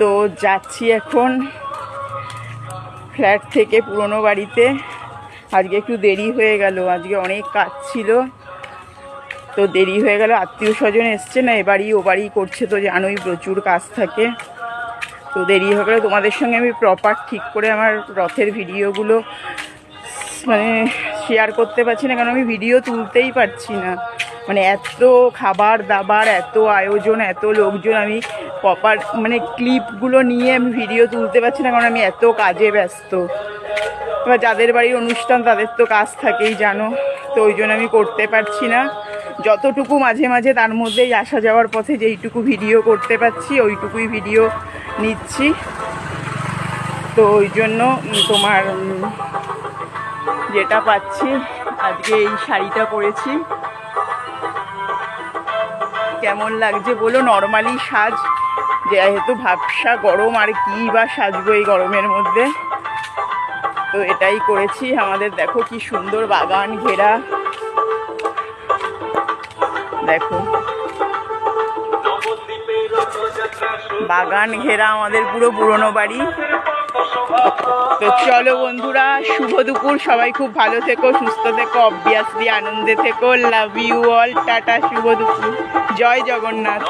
তো যাচ্ছি এখন ফ্ল্যাট থেকে পুরনো বাড়িতে। আজকে একটু দেরি হয়ে গেল, আজকে অনেক কাজ ছিল। তো দেরি হয়ে গেল, আত্মীয় স্বজন এসছে না এবারই ও বাড়ি করছে তো জানোই প্রচুর কাজ থাকে। তো দেরি হয়ে গেলে, তোমাদের সঙ্গে আমি প্রপার ঠিক করে আমার রথের ভিডিওগুলো মানে শেয়ার করতে পারছি না, কারণ আমি ভিডিও তুলতেই পারছি না। মানে এত খাবার দাবার, এত আয়োজন, এত লোকজন, আমি প্রপার মানে ক্লিপগুলো নিয়ে আমি ভিডিও তুলতে পারছি না, কারণ আমি এত কাজে ব্যস্ত। এবার যাদের বাড়ির অনুষ্ঠান, তাদের তো কাজ থাকেই, জানো? তো ওই জন্য আমি করতে পারছি না। যতটুকু মাঝে মাঝে তার মধ্যেই আসা যাওয়ার পথে যেইটুকু ভিডিও করতে পারছি, ওইটুকুই ভিডিও নিচ্ছি। তো ওই জন্য তোমার যেটা পাচ্ছি, আজকে এই শাড়িটা পরেছি। কেমন লাগছে বলো? নর্মালি সাজ। যেহেতু ভাবসা গরম, আর কি বা সাজবো এই গরমের মধ্যে? তো এটাই করেছি। আমাদের দেখো কি সুন্দর বাগান ঘেরা। দেখো। বাগান ঘেরা আমাদের পুরো পুরনো বাড়ি। তো চলো বন্ধুরা, শুভ দুপুর। সবাই খুব ভালো থেকো, সুস্থ থেকো অবভিয়াসলি আনন্দে থেকো। লাভ ইউ অল টাটা, শুভ দুপুর। জয় জগন্নাথ।